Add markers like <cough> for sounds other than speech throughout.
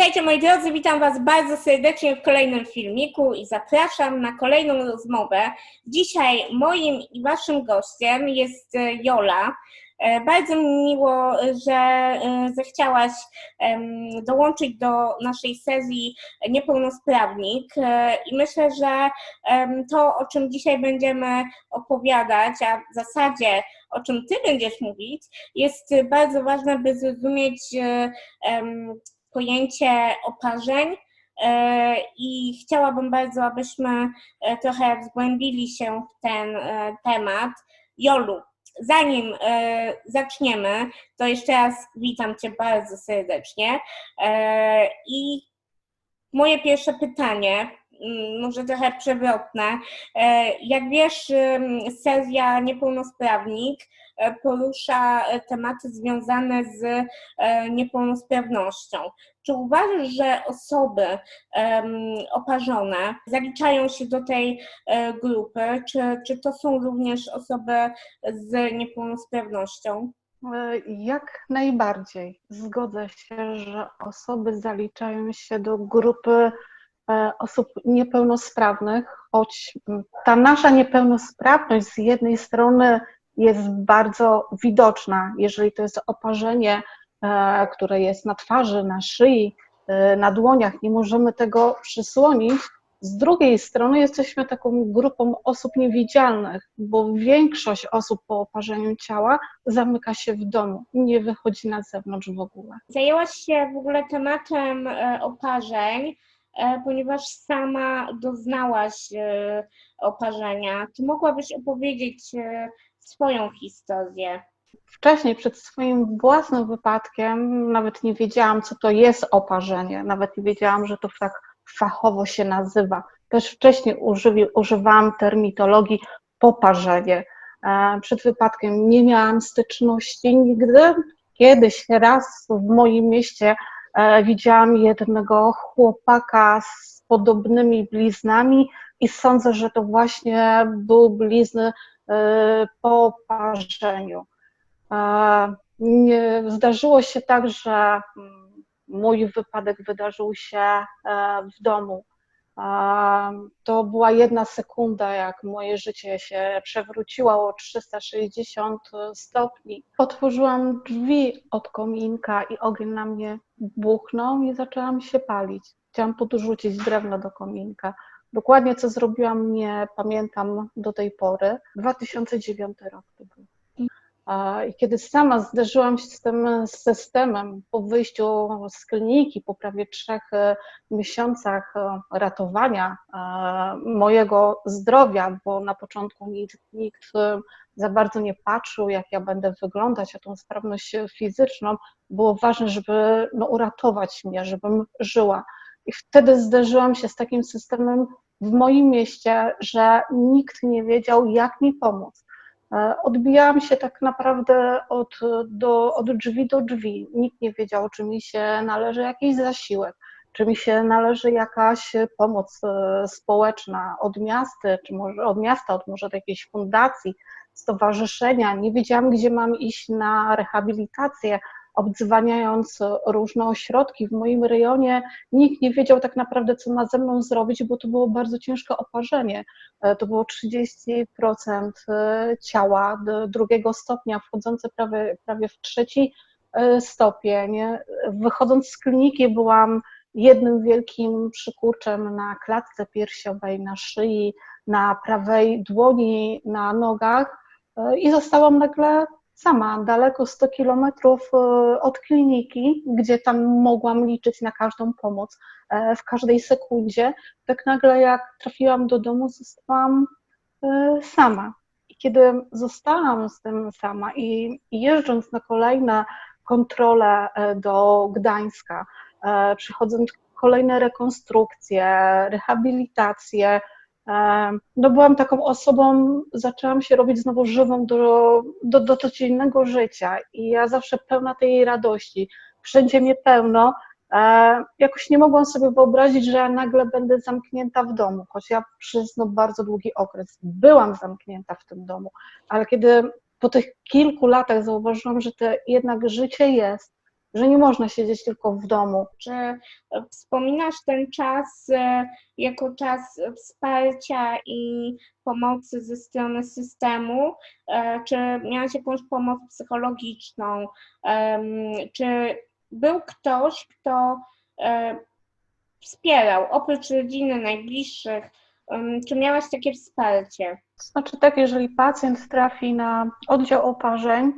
Witajcie moi drodzy, witam Was bardzo serdecznie w kolejnym filmiku i zapraszam na kolejną rozmowę. Dzisiaj moim i Waszym gościem jest e, Jola. E, Bardzo mi miło, że e, zechciałaś dołączyć do naszej serii Niepełnosprawnik i myślę, że to, o czym dzisiaj będziemy opowiadać, a w zasadzie o czym Ty będziesz mówić, jest bardzo ważne, by zrozumieć pojęcie oparzeń e, i chciałabym bardzo, abyśmy e, trochę zgłębili się w ten e, temat. Jolu, zanim zaczniemy, to jeszcze raz witam Cię bardzo serdecznie i moje pierwsze pytanie, mm, może trochę przewrotne. Jak wiesz, seria Niepełnosprawnik porusza e, tematy związane z e, niepełnosprawnością. Czy uważasz, że osoby oparzone zaliczają się do tej e, grupy, czy, czy to są również osoby z niepełnosprawnością? E, Jak najbardziej zgodzę się, że osoby zaliczają się do grupy e, osób niepełnosprawnych, choć ta nasza niepełnosprawność z jednej strony jest bardzo widoczna, jeżeli to jest oparzenie, e, które jest na twarzy, na szyi, e, na dłoniach, nie możemy tego przysłonić. Z drugiej strony jesteśmy taką grupą osób niewidzialnych, bo większość osób po oparzeniu ciała zamyka się w domu, nie wychodzi na zewnątrz w ogóle. Zajęłaś się w ogóle tematem e, oparzeń, ponieważ sama doznałaś oparzenia. Czy mogłabyś opowiedzieć swoją historię? Wcześniej, przed swoim własnym wypadkiem, nawet nie wiedziałam, co to jest oparzenie, nawet nie wiedziałam, że to tak fachowo się nazywa. Też wcześniej używi, używałam termitologii poparzenie. E, Przed wypadkiem nie miałam styczności nigdy. Kiedyś raz w moim mieście e, widziałam jednego chłopaka z podobnymi bliznami i sądzę, że to właśnie były blizny po parzeniu. E, zdarzyło się tak, że mm, mój wypadek wydarzył się e, w domu. E, To była jedna sekunda, jak moje życie się przewróciło o 360 stopni. Otworzyłam drzwi od kominka i ogień na mnie buchnął i zaczęłam się palić. Chciałam podrzucić drewno do kominka. Dokładnie co zrobiłam, nie pamiętam do tej pory. 2009 rok to był. I kiedy sama zderzyłam się z tym systemem po wyjściu z kliniki, po prawie trzech e, miesiącach e, ratowania e, mojego zdrowia, bo na początku nikt, nikt za bardzo nie patrzył, jak ja będę wyglądać, a tą sprawność fizyczną, było ważne, żeby no, uratować mnie, żebym żyła. I wtedy zderzyłam się z takim systemem w moim mieście, że nikt nie wiedział, jak mi pomóc. E, Odbijałam się tak naprawdę od, do, od drzwi do drzwi. Nikt nie wiedział, czy mi się należy jakiś zasiłek, czy mi się należy jakaś pomoc e, społeczna od miasta, czy może od miasta, od może od jakiejś fundacji, stowarzyszenia. Nie wiedziałam, gdzie mam iść na rehabilitację, obdzwaniając różne ośrodki w moim rejonie. Nikt nie wiedział tak naprawdę, co ma ze mną zrobić, bo to było bardzo ciężkie oparzenie. E, To było 30% e, ciała drugiego stopnia, wchodzące prawie, prawie w trzeci e, stopień. Wychodząc z kliniki byłam jednym wielkim przykurczem na klatce piersiowej, na szyi, na prawej dłoni, na nogach i zostałam nagle sama, daleko 100 kilometrów e, od kliniki, gdzie tam mogłam liczyć na każdą pomoc e, w każdej sekundzie. Tak nagle jak trafiłam do domu, zostałam e, sama. I kiedy zostałam z tym sama i, jeżdżąc na kolejne kontrole do Gdańska, przychodząc kolejne rekonstrukcje, rehabilitacje, no byłam taką osobą, zaczęłam się robić znowu żywą do, do, do codziennego życia i ja zawsze pełna tej radości, wszędzie mnie pełno, Jakoś nie mogłam sobie wyobrazić, że ja nagle będę zamknięta w domu, choć ja przez no, bardzo długi okres byłam zamknięta w tym domu, ale kiedy po tych kilku latach zauważyłam, że to jednak życie jest, że nie można siedzieć tylko w domu. Czy e, wspominasz ten czas e, jako czas wsparcia i pomocy ze strony systemu? E, Czy miałaś jakąś pomoc psychologiczną? Czy był ktoś, kto wspierał oprócz rodziny, najbliższych? Czy miałaś takie wsparcie? Znaczy tak, jeżeli pacjent trafi na oddział oparzeń,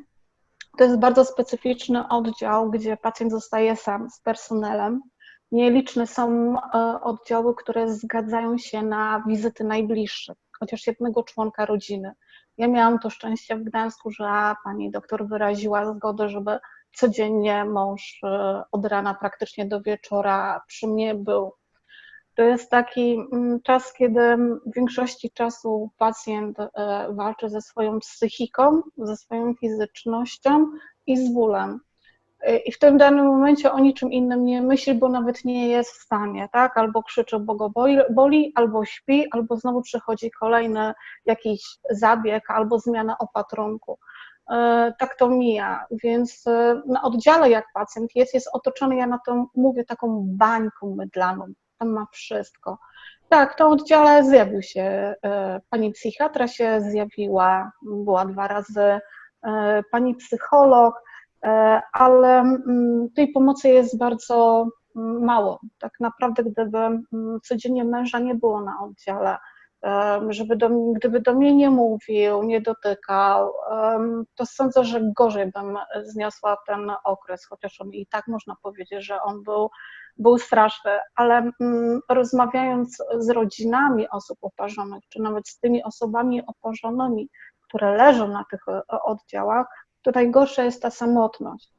to jest bardzo specyficzny oddział, gdzie pacjent zostaje sam z personelem. Nieliczne są e, oddziały, które zgadzają się na wizyty najbliższych, chociaż jednego członka rodziny. Ja miałam to szczęście w Gdańsku, że pani doktor wyraziła zgodę, żeby codziennie mąż e, od rana praktycznie do wieczora przy mnie był. To jest taki mm, czas, kiedy w większości czasu pacjent e, walczy ze swoją psychiką, ze swoją fizycznością i z bólem. E, I w tym danym momencie o niczym innym nie myśli, bo nawet nie jest w stanie, tak? Albo krzyczy, bo go boli, albo śpi, albo znowu przychodzi kolejny jakiś zabieg, albo zmiana opatrunku. E, Tak to mija, więc na oddziale jak pacjent jest, jest otoczony, ja na to mówię, taką bańką mydlaną, tam ma wszystko. Tak, to oddziale zjawił się, e, pani psychiatra się zjawiła, była dwa razy, e, pani psycholog, e, ale mm, tej pomocy jest bardzo mm, mało. Tak naprawdę, gdyby mm, codziennie męża nie było na oddziale, żeby do, gdyby do mnie nie mówił, nie dotykał, to sądzę, że gorzej bym zniosła ten okres, chociaż on i tak można powiedzieć, że on był był straszny, ale mm, rozmawiając z rodzinami osób oparzonych, czy nawet z tymi osobami oparzonymi, które leżą na tych e, oddziałach, to najgorsza jest ta samotność,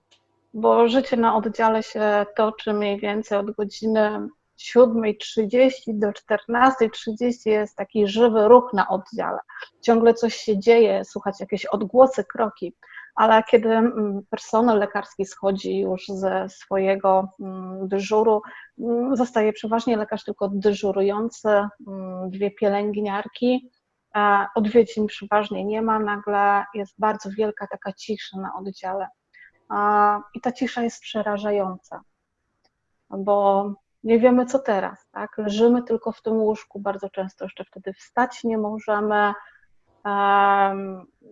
bo życie na oddziale się toczy mniej więcej od godziny 7.30 do 14.30 jest taki żywy ruch na oddziale. Ciągle coś się dzieje, słuchać jakieś odgłosy, kroki ale kiedy mm, personel lekarski schodzi już ze swojego mm, dyżuru, mm, zostaje przeważnie lekarz tylko dyżurujący, dwie pielęgniarki, odwiedzin przeważnie nie ma, nagle jest bardzo wielka taka cisza na oddziale. I ta cisza jest przerażająca, bo nie wiemy co teraz, tak? Leżymy tylko w tym łóżku, bardzo często jeszcze wtedy wstać nie możemy,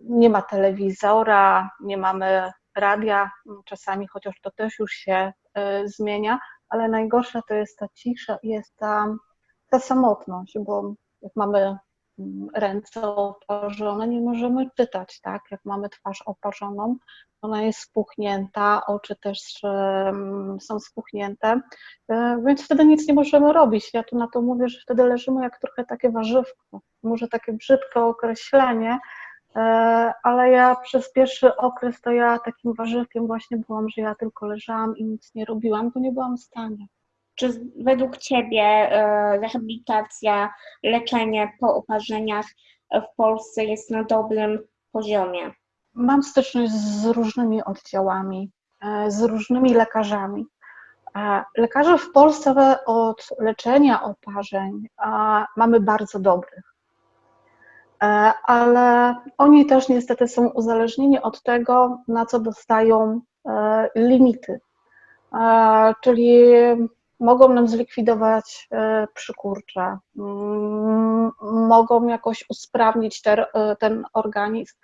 nie ma telewizora, nie mamy radia czasami, chociaż to też już się y, zmienia, ale najgorsza to jest ta cisza i jest ta, ta samotność, bo jak mamy ręce oparzone, nie możemy czytać, tak? Jak mamy twarz oparzoną, ona jest spuchnięta, oczy też są spuchnięte, e, więc wtedy nic nie możemy robić. Ja tu na to mówię, że wtedy leżymy jak trochę takie warzywko. Może takie brzydkie określenie, e, ale ja przez pierwszy okres to ja takim warzywkiem właśnie byłam, że ja tylko leżałam i nic nie robiłam, bo nie byłam w stanie. Czy według Ciebie e, rehabilitacja, leczenie po oparzeniach w Polsce jest na dobrym poziomie? Mam styczność z różnymi oddziałami, e, z różnymi lekarzami. E, Lekarzy w Polsce od leczenia oparzeń mamy bardzo dobrych, ale oni też niestety są uzależnieni od tego, na co dostają limity. Czyli mogą nam zlikwidować przykurcze, mm, mogą jakoś usprawnić ter, ten organizm,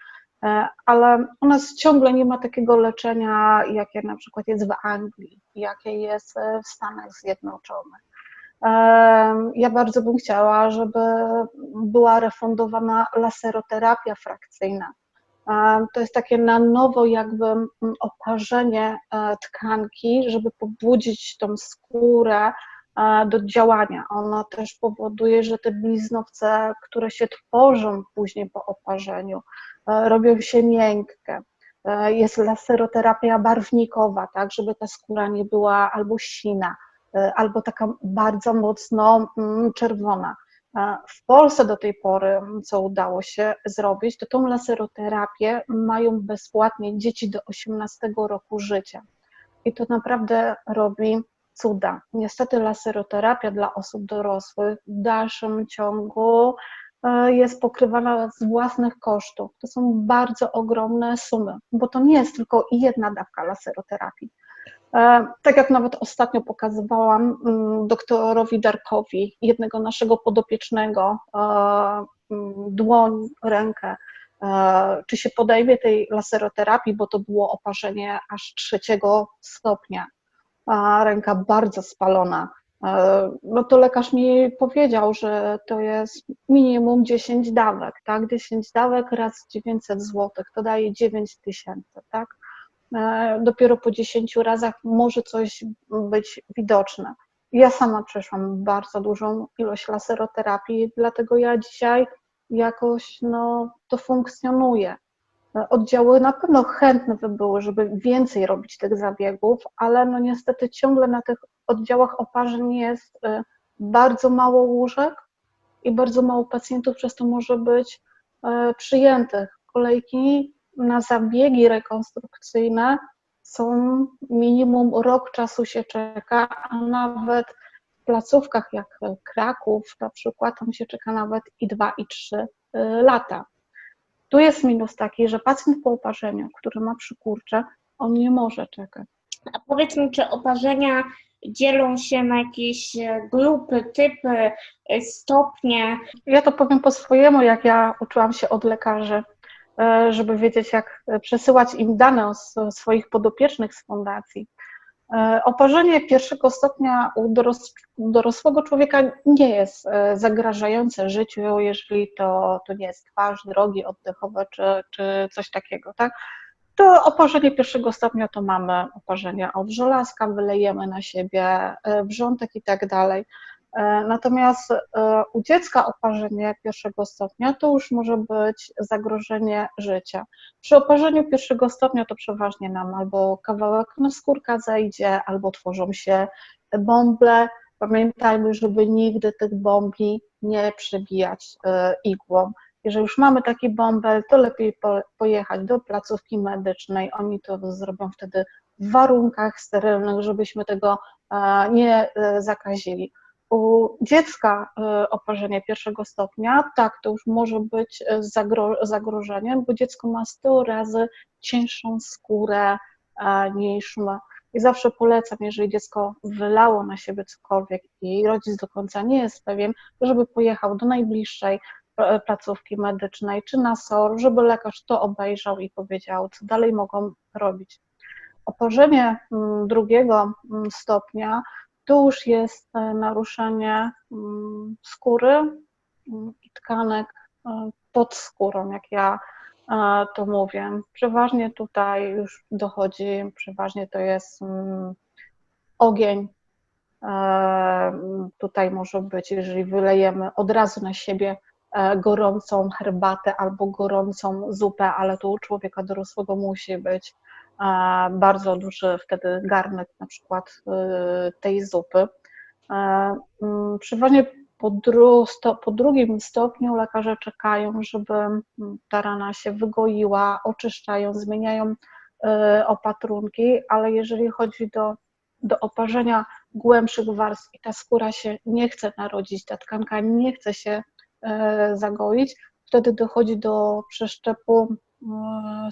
ale u nas ciągle nie ma takiego leczenia, jakie na przykład jest w Anglii, jakie jest w Stanach Zjednoczonych. Ja bardzo bym chciała, żeby była refundowana laseroterapia frakcyjna. To jest takie na nowo jakby oparzenie e, tkanki, żeby pobudzić tą skórę e, do działania. Ona też powoduje, że te bliznowce, które się tworzą później po oparzeniu, e, robią się miękkie. Jest laseroterapia barwnikowa, tak, żeby ta skóra nie była albo sina albo taka bardzo mocno mm, czerwona. W Polsce do tej pory, co udało się zrobić, to tą laseroterapię mają bezpłatnie dzieci do 18 roku życia. I to naprawdę robi cuda. Niestety laseroterapia dla osób dorosłych w dalszym ciągu e, jest pokrywana z własnych kosztów. To są bardzo ogromne sumy, bo to nie jest tylko jedna dawka laseroterapii. E, Tak jak nawet ostatnio pokazywałam mm, doktorowi Darkowi, jednego naszego podopiecznego, e, mm, dłoń, rękę, e, czy się podejmie tej laseroterapii, bo to było oparzenie aż trzeciego stopnia, ręka bardzo spalona. No to lekarz mi powiedział, że to jest minimum 10 dawek, tak? 10 dawek raz 900 zł, to daje 9 tysięcy, tak? E, dopiero po 10 razach może coś być widoczne. Ja sama przeszłam bardzo dużą ilość laseroterapii, dlatego ja dzisiaj jakoś no, to funkcjonuje. E, Oddziały na pewno chętne by były, żeby więcej robić tych zabiegów, ale no niestety ciągle na tych oddziałach oparzeń jest e, bardzo mało łóżek i bardzo mało pacjentów, przez to może być przyjętych. Kolejki na zabiegi rekonstrukcyjne są minimum rok czasu się czeka, a nawet w placówkach jak Kraków na przykład, tam się czeka nawet i dwa, i trzy y, lata. Tu jest minus taki, że pacjent po oparzeniu, który ma przykurcze, on nie może czekać. A powiedz mi, czy oparzenia dzielą się na jakieś e, grupy, typy, e, stopnie? Ja to powiem po swojemu, jak ja uczyłam się od lekarzy, żeby wiedzieć, jak przesyłać im dane o swoich podopiecznych z fundacji. E, Oparzenie pierwszego stopnia u doros u dorosłego człowieka nie jest e, zagrażające życiu, jeżeli to, to nie jest twarz, drogi oddechowe czy, czy coś takiego, tak? To oparzenie pierwszego stopnia to mamy oparzenia od żelazka, wylejemy na siebie e, wrzątek i tak dalej. E, Natomiast e, u dziecka oparzenie pierwszego stopnia to już może być zagrożenie życia. Przy oparzeniu pierwszego stopnia to przeważnie nam albo kawałek skórka zejdzie, albo tworzą się bąble. Pamiętajmy, żeby nigdy tych bombli nie przebijać e, igłą. Jeżeli już mamy taki bąbel, to lepiej po, pojechać do placówki medycznej. Oni to zrobią wtedy w warunkach sterylnych, żebyśmy tego nie zakazili. U dziecka e, oparzenie pierwszego stopnia, tak, to już może być zagro, zagrożeniem, bo dziecko ma 100 razy cięższą skórę niż my. I zawsze polecam, jeżeli dziecko wylało na siebie cokolwiek i rodzic do końca nie jest pewien, żeby pojechał do najbliższej e, placówki medycznej czy na SOR, żeby lekarz to obejrzał i powiedział, co dalej mogą robić. Oparzenie mm, drugiego mm, stopnia to już jest e, naruszenie mm, skóry mm, i tkanek e, pod skórą, jak ja e, to mówię. Przeważnie tutaj już dochodzi, przeważnie to jest mm, ogień. Tutaj może być, jeżeli wylejemy od razu na siebie gorącą herbatę albo gorącą zupę, ale tu u człowieka dorosłego musi być bardzo duży wtedy garnek na przykład e, tej zupy. E, mm, Przeważnie po, dru, sto, po drugim stopniu lekarze czekają, żeby mm, ta rana się wygoiła, oczyszczają, zmieniają e, opatrunki, ale jeżeli chodzi do, do oparzenia głębszych warstw i ta skóra się nie chce narodzić, ta tkanka nie chce się e, zagoić, wtedy dochodzi do przeszczepu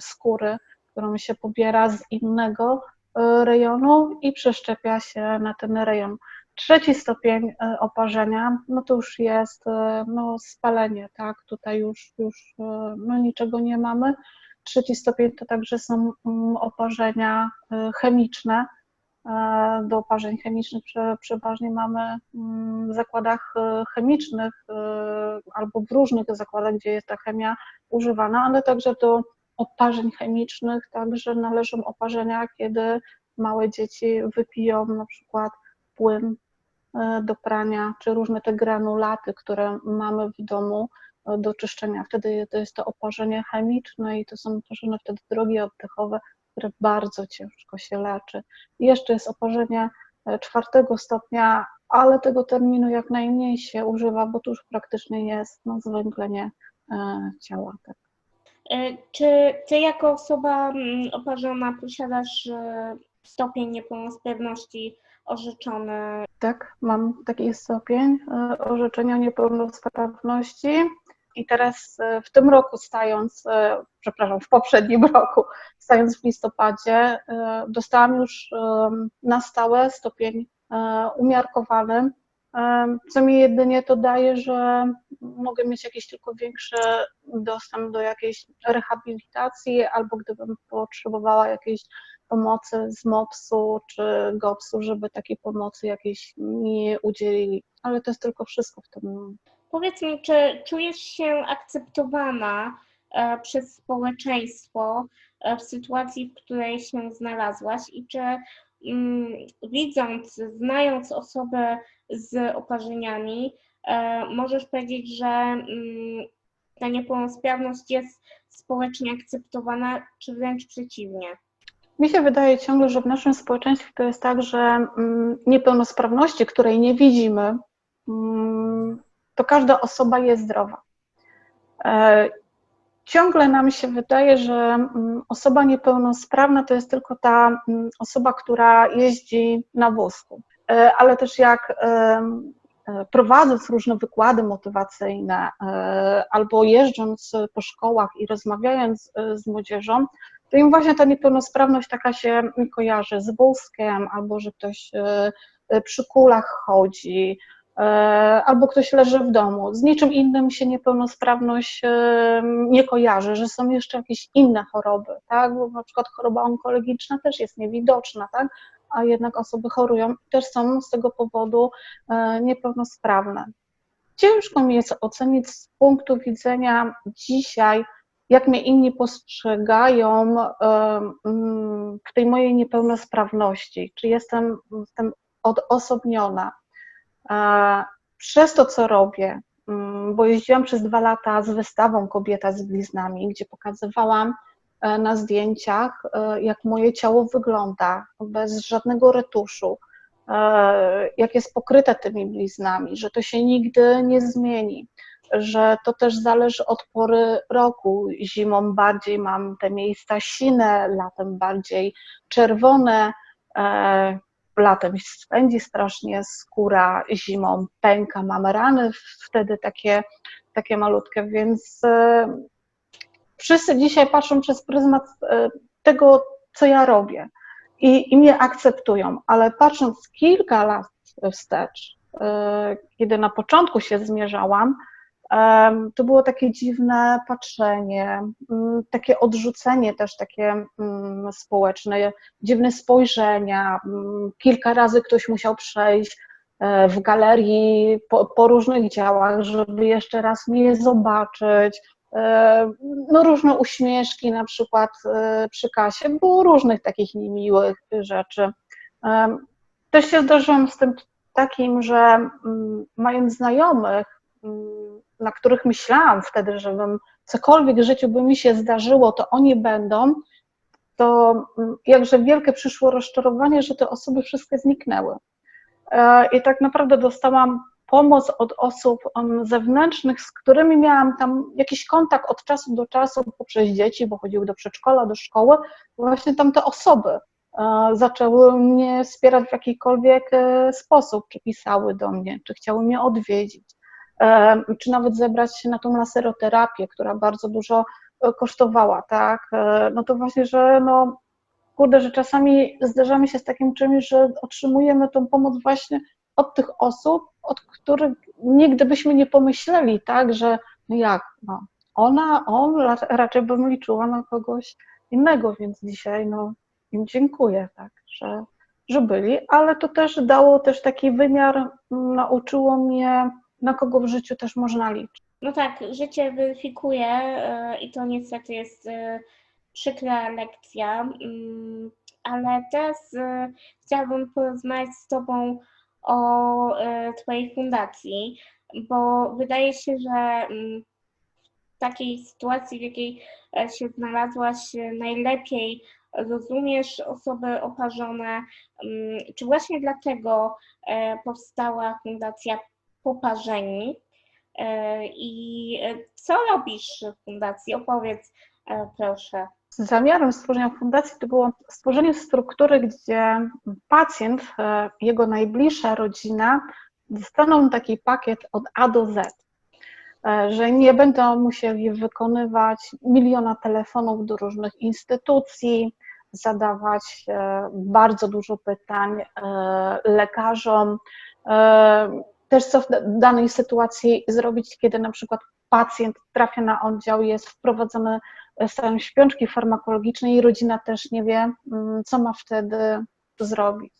skóry, którą się pobiera z innego e, rejonu i przeszczepia się na ten rejon. Trzeci stopień e, oparzenia, no to już jest e, no, spalenie, tak? Tutaj już, już no, niczego nie mamy. Trzeci stopień to także są mm, oparzenia chemiczne. Do oparzeń chemicznych prze- przeważnie mamy mm, w zakładach chemicznych albo w różnych zakładach, gdzie jest ta chemia używana, ale także do oparzeń chemicznych także należą oparzenia, kiedy małe dzieci wypiją na przykład płyn e, do prania, czy różne te granulaty, które mamy w domu e, do czyszczenia. Wtedy to jest to oparzenie chemiczne i to są oparzenia wtedy drogi oddechowe, które bardzo ciężko się leczy. I jeszcze jest oparzenie e, czwartego stopnia, ale tego terminu jak najmniej się używa, bo to już praktycznie jest no, zwęglenie ciała. Tak. E, Czy ty jako osoba mm, oparzona posiadasz e, stopień niepełnosprawności orzeczony? Tak, mam taki stopień e, orzeczenia niepełnosprawności I teraz w tym roku, stając, przepraszam, w poprzednim <laughs> roku, stając w listopadzie, dostałam już na stałe stopień umiarkowany, co mi jedynie to daje, że mogę mieć jakiś tylko większy dostęp do jakiejś rehabilitacji, albo gdybym potrzebowała jakiejś pomocy z MOPS-u czy GOPS-u, żeby takiej pomocy jakiejś mi udzielili. Ale to jest tylko wszystko w tym. Powiedz mi, czy czujesz się akceptowana e, przez społeczeństwo e, w sytuacji, w której się znalazłaś i czy widząc, znając osoby z oparzeniami, e, możesz powiedzieć, że mm, ta niepełnosprawność jest społecznie akceptowana, czy wręcz przeciwnie? Mi się wydaje ciągle, że w naszym społeczeństwie to jest tak, że mm, niepełnosprawności, której nie widzimy, mm, to każda osoba jest zdrowa. E, ciągle nam się wydaje, że mm, osoba niepełnosprawna to jest tylko ta osoba, która jeździ na wózku. E, ale też jak e, prowadząc różne wykłady motywacyjne albo jeżdżąc po szkołach i rozmawiając z młodzieżą, to im właśnie ta niepełnosprawność taka się kojarzy z wózkiem, albo że ktoś e, e, przy kulach chodzi, e, albo ktoś leży w domu. Z niczym innym się niepełnosprawność nie kojarzy, że są jeszcze jakieś inne choroby, tak? Bo na przykład choroba onkologiczna też jest niewidoczna, tak? A jednak osoby chorują i też są z tego powodu niepełnosprawne. Ciężko mi jest ocenić z punktu widzenia dzisiaj jak mnie inni postrzegają mm, w tej mojej niepełnosprawności, czy jestem, jestem odosobniona. Przez to, co robię, mm, bo jeździłam przez dwa lata z wystawą Kobieta z bliznami, gdzie pokazywałam e, na zdjęciach, e, jak moje ciało wygląda, bez żadnego retuszu, e, jak jest pokryte tymi bliznami, że to się nigdy nie zmieni że to też zależy od pory roku. Zimą bardziej mam te miejsca sine, latem bardziej czerwone, latem spędzi strasznie skóra, zimą pęka, mam rany wtedy takie, takie malutkie, więc e, wszyscy dzisiaj patrzą przez pryzmat e, tego, co ja robię i, i mnie akceptują, ale patrząc kilka lat wstecz, kiedy na początku się zmierzałam, to było takie dziwne patrzenie, mm, takie odrzucenie też takie mm, społeczne, dziwne spojrzenia. Mm, kilka razy ktoś musiał przejść e, w galerii po, po różnych działach, żeby jeszcze raz mnie zobaczyć. E, no różne uśmieszki na przykład e, przy kasie, było różnych takich niemiłych rzeczy. Też się zdarzyłam z tym takim, że mając znajomych, na których myślałam wtedy, żebym cokolwiek w życiu by mi się zdarzyło, to oni będą, to mm, jakże wielkie przyszło rozczarowanie, że te osoby wszystkie zniknęły. E, I tak naprawdę dostałam pomoc od osób zewnętrznych, z którymi miałam tam jakiś kontakt od czasu do czasu poprzez dzieci, bo chodziły do przedszkola, do szkoły. Właśnie tam te osoby e, zaczęły mnie wspierać w jakikolwiek e, sposób, czy pisały do mnie, czy chciały mnie odwiedzić czy nawet zebrać się na tą laseroterapię, która bardzo dużo e, kosztowała, tak, e, no to właśnie, że no, kurde, że czasami zderzamy się z takim czymś, że otrzymujemy tą pomoc właśnie od tych osób, od których nigdy byśmy nie pomyśleli, tak, że no jak, no, ona, on raczej bym liczyła na kogoś innego, więc dzisiaj no, im dziękuję, tak, że, że byli, ale to też dało też taki wymiar, nauczyło mnie na kogo w życiu też można liczyć. No tak, życie weryfikuje e, i to niestety jest e, przykra lekcja, mm, ale teraz e, chciałabym porozmawiać z Tobą o Twojej fundacji, bo wydaje się, że mm, w takiej sytuacji, w jakiej się znalazłaś, najlepiej rozumiesz osoby oparzone. Mm, czy właśnie dlatego powstała Fundacja poparzeni. E, I e, co robisz w fundacji? Opowiedz e, proszę. Zamiarem stworzenia fundacji to było stworzenie struktury, gdzie pacjent, jego najbliższa rodzina dostaną taki pakiet od A do Z. że nie będą musieli wykonywać miliona telefonów do różnych instytucji, zadawać bardzo dużo pytań lekarzom, też co w danej sytuacji zrobić, kiedy na przykład pacjent trafia na oddział, jest wprowadzony stan śpiączki farmakologicznej i rodzina też nie wie, mm, co ma wtedy zrobić.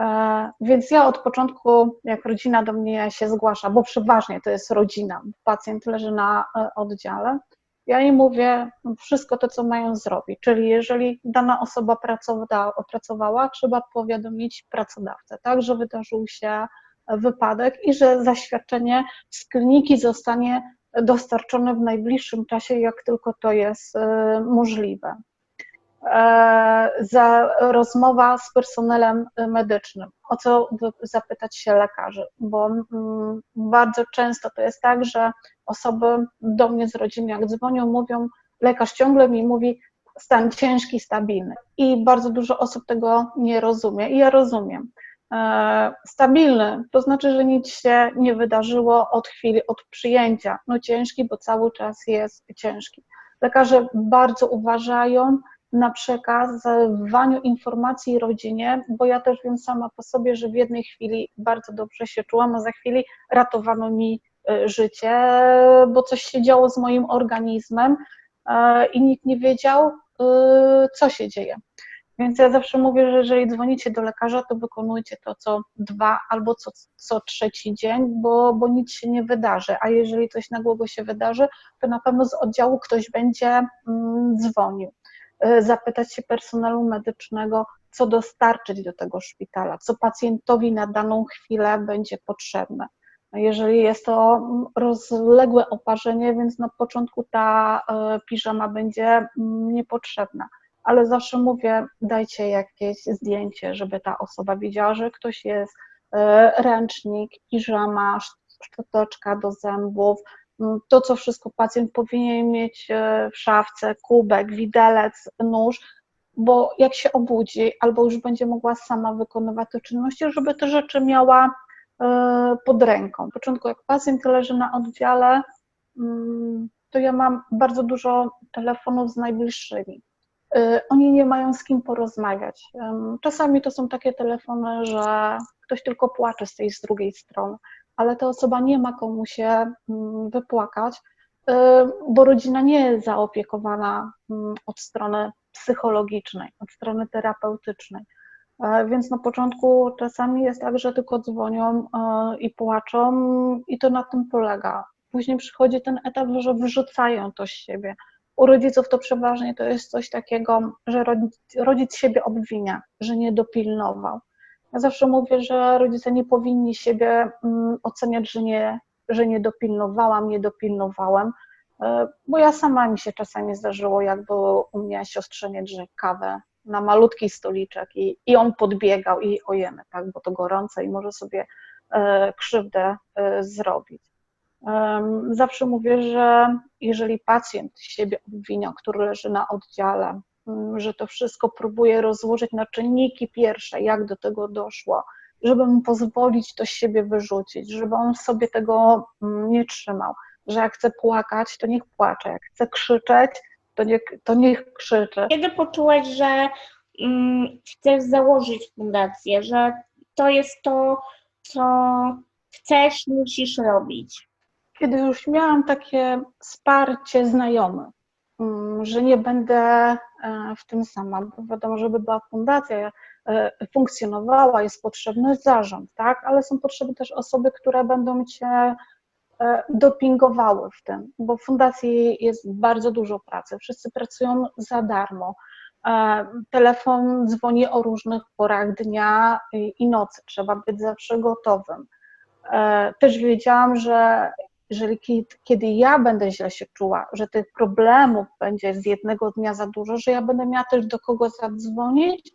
E, więc ja od początku, jak rodzina do mnie się zgłasza, bo przeważnie to jest rodzina, pacjent leży na e, oddziale, ja im mówię wszystko to, co mają zrobić. Czyli jeżeli dana osoba pracowała, trzeba powiadomić pracodawcę, tak, że wydarzył się wypadek i że zaświadczenie z kliniki zostanie dostarczone w najbliższym czasie, jak tylko to jest e, możliwe. E, za rozmowa z personelem medycznym, o co zapytać się lekarzy, bo mm, bardzo często to jest tak, że osoby do mnie z rodziny, jak dzwonią, mówią, lekarz ciągle mi mówi stan ciężki, stabilny i bardzo dużo osób tego nie rozumie i ja rozumiem. E, stabilny, to znaczy, że nic się nie wydarzyło od chwili, od przyjęcia. No ciężki, bo cały czas jest ciężki. Lekarze bardzo uważają na przekazywaniu informacji rodzinie, bo ja też wiem sama po sobie, że w jednej chwili bardzo dobrze się czułam, a za chwilę ratowano mi e, życie, bo coś się działo z moim organizmem e, i nikt nie wiedział, co się dzieje. Więc ja zawsze mówię, że jeżeli dzwonicie do lekarza, to wykonujcie to co dwa albo co, co trzeci dzień, bo, bo nic się nie wydarzy. A jeżeli coś nagłego się wydarzy, to na pewno z oddziału ktoś będzie mm, dzwonił. Y, zapytać się personelu medycznego, co dostarczyć do tego szpitala, co pacjentowi na daną chwilę będzie potrzebne. Jeżeli jest to mm, rozległe oparzenie, więc na początku ta y, piżama będzie mm, niepotrzebna ale zawsze mówię, dajcie jakieś zdjęcie, żeby ta osoba wiedziała, że ktoś jest, e, ręcznik, piżama, szczoteczka do zębów, mm, to, co wszystko pacjent powinien mieć e, w szafce, kubek, widelec, nóż, bo jak się obudzi, albo już będzie mogła sama wykonywać te czynności, żeby te rzeczy miała e, pod ręką. W początku, jak pacjent leży na oddziale, mm, to ja mam bardzo dużo telefonów z najbliższymi. Y, oni nie mają z kim porozmawiać. Czasami to są takie telefony, że ktoś tylko płacze z tej z drugiej strony, ale ta osoba nie ma komu się mm, wypłakać, y, bo rodzina nie jest zaopiekowana mm, od strony psychologicznej, od strony terapeutycznej. E, więc na początku czasami jest tak, że tylko dzwonią i płaczą, i to na tym polega. Później przychodzi ten etap, że wyrzucają to z siebie u rodziców to przeważnie to jest coś takiego, że rodzic, rodzic siebie obwinia, że nie dopilnował. Ja zawsze mówię, że rodzice nie powinni siebie mm, oceniać, że nie, że nie dopilnowałam, nie dopilnowałem, e, bo ja sama mi się czasami zdarzyło, jak było u mnie siostrze że kawę na malutki stoliczek i, i on podbiegał i ojemy, tak, bo to gorące i może sobie e, krzywdę e, Zawsze mówię, że jeżeli pacjent siebie obwinia, który leży na oddziale, mm, że to wszystko próbuje rozłożyć na czynniki pierwsze, jak do tego doszło, żeby mu pozwolić to z siebie wyrzucić, żeby on sobie tego mm, nie trzymał, że jak chce płakać, to niech płacze, jak chce krzyczeć, to niech, to niech krzyczy. Kiedy poczułaś, że mm, chcesz założyć fundację, że to jest to, co chcesz, musisz robić? Kiedy już miałam takie wsparcie znajomych, mm, że nie będę e, w tym sama, bo wiadomo, żeby była fundacja, e, funkcjonowała, jest potrzebny zarząd, tak, ale są potrzebne też osoby, które będą cię e, dopingowały w tym, bo w fundacji jest bardzo dużo pracy, wszyscy pracują za darmo, telefon dzwoni o różnych porach dnia i nocy, trzeba być zawsze gotowym. Też wiedziałam, że jeżeli kiedy ja będę źle się czuła, że tych problemów będzie z jednego dnia za dużo, że ja będę miała też do kogo zadzwonić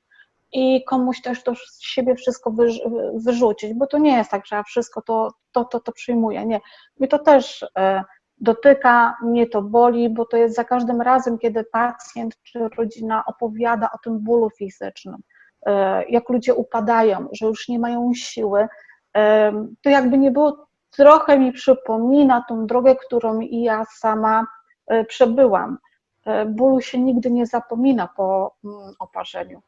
i komuś też to z siebie wszystko wyrzucić, bo to nie jest tak, że ja wszystko to, to, to, to przyjmuję. Nie. Mnie to też e, dotyka, mnie to boli, bo to jest za każdym razem, kiedy pacjent czy rodzina opowiada o tym bólu fizycznym, e, jak ludzie upadają, że już nie mają siły, e, to jakby nie było trochę mi przypomina tą drogę, którą i ja sama e, przebyłam. E, Bólu się nigdy nie zapomina po mm, oparzeniu.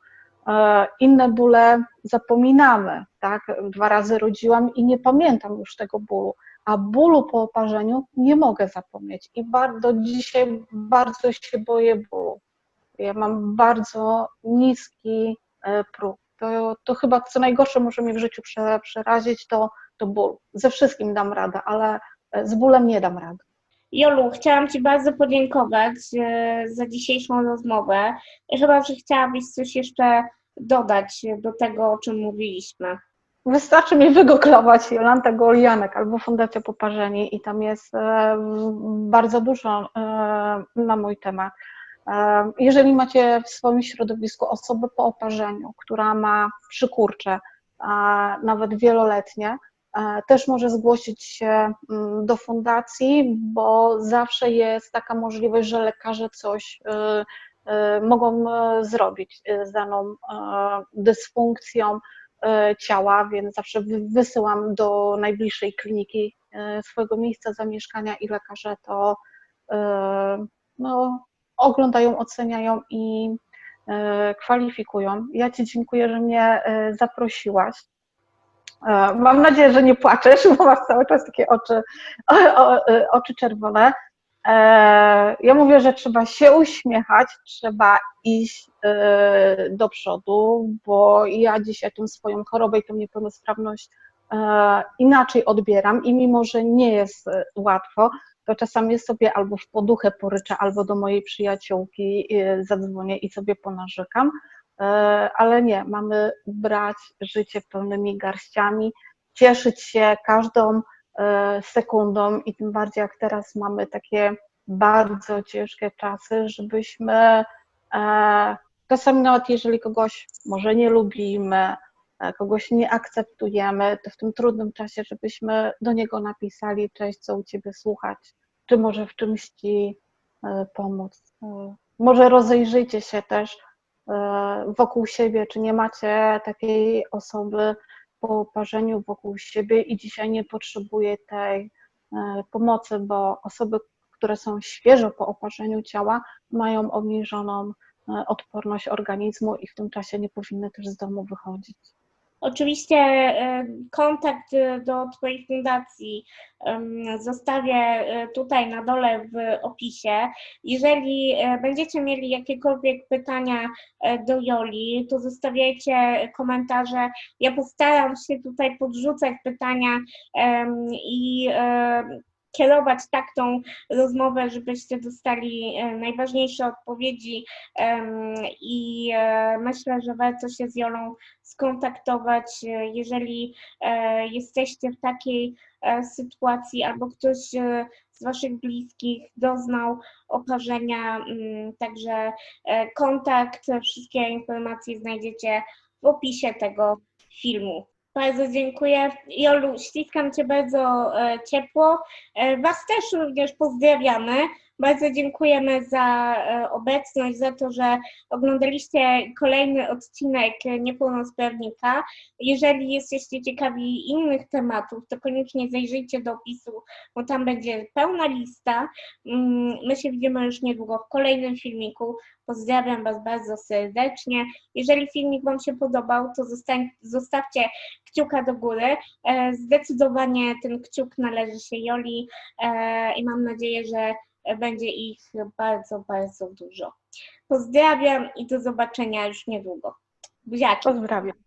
E, Inne bóle zapominamy, tak? Dwa razy rodziłam i nie pamiętam już tego bólu, a bólu po oparzeniu nie mogę zapomnieć i bardzo dzisiaj bardzo się boję bólu. Ja mam bardzo niski próg. To, to chyba co najgorsze może mnie w życiu prze, przerazić, to, to ból. Ze wszystkim dam radę, ale e, z bólem nie dam rady. Jolu, chciałam Ci bardzo podziękować e, za dzisiejszą rozmowę. Chyba, że chciałabyś coś jeszcze dodać do tego, o czym mówiliśmy. Wystarczy mi wygooglować Jolanta Golianek albo Fundacja Poparzeni i tam jest e, bardzo dużo na mój temat. Jeżeli macie w swoim środowisku osobę po oparzeniu, która ma przykurcze, a nawet wieloletnie, też może zgłosić się mm, do fundacji, bo zawsze jest taka możliwość, że lekarze coś e, e, mogą e, zrobić e, z daną e, dysfunkcją e, ciała, więc zawsze wy- wysyłam do najbliższej kliniki e, swojego miejsca zamieszkania i lekarze to e, no, oglądają, oceniają i e, kwalifikują. Ja Ci dziękuję, że mnie e, zaprosiłaś. E, Mam nadzieję, że nie płaczesz, bo masz cały czas takie oczy, o, o, e, oczy czerwone. E, Ja mówię, że trzeba się uśmiechać, trzeba iść do przodu, bo ja dzisiaj tą swoją chorobę i tą niepełnosprawność inaczej odbieram i mimo, że nie jest łatwo, to czasami sobie albo w poduchę poryczę, albo do mojej przyjaciółki zadzwonię i sobie ponarzekam, ale nie, mamy brać życie pełnymi garściami, cieszyć się każdą e, sekundą i tym bardziej jak teraz mamy takie bardzo ciężkie czasy, żebyśmy e, czasami nawet jeżeli kogoś może nie lubimy, e, kogoś nie akceptujemy, to w tym trudnym czasie, żebyśmy do niego napisali, cześć, co u ciebie słuchać, czy może w czymś ci e, pomóc. E, Może rozejrzyjcie się też e, wokół siebie, czy nie macie takiej osoby po oparzeniu wokół siebie i dzisiaj nie potrzebuje tej e, pomocy, bo osoby, które są świeżo po oparzeniu ciała, mają obniżoną e, odporność organizmu i w tym czasie nie powinny też z domu wychodzić. Oczywiście kontakt e, do Twojej fundacji zostawię e, tutaj na dole w opisie. Jeżeli e, będziecie mieli jakiekolwiek pytania do Joli, to zostawiajcie komentarze. Ja postaram się tutaj podrzucać pytania i kierować tak tą rozmowę, żebyście dostali e, najważniejsze odpowiedzi i e, myślę, że warto się z Jolą skontaktować, e, jeżeli jesteście w takiej sytuacji albo ktoś z Waszych bliskich doznał oparzenia. mm, Także kontakt, wszystkie informacje znajdziecie w opisie tego filmu. Bardzo dziękuję. Jolu, ściskam Cię bardzo e, ciepło. E, Was też również pozdrawiamy. Bardzo dziękujemy za e, obecność, za to, że oglądaliście kolejny odcinek Niepełnosprawnika. Jeżeli jesteście ciekawi innych tematów, to koniecznie zajrzyjcie do opisu, bo tam będzie pełna lista. Mm, My się widzimy już niedługo w kolejnym filmiku. Pozdrawiam Was bardzo serdecznie. Jeżeli filmik Wam się podobał, to zostań, zostawcie kciuka do góry. E, Zdecydowanie ten kciuk należy się Joli e, i mam nadzieję, że będzie ich bardzo, bardzo dużo. Pozdrawiam i do zobaczenia już niedługo. Buziaki. Pozdrawiam.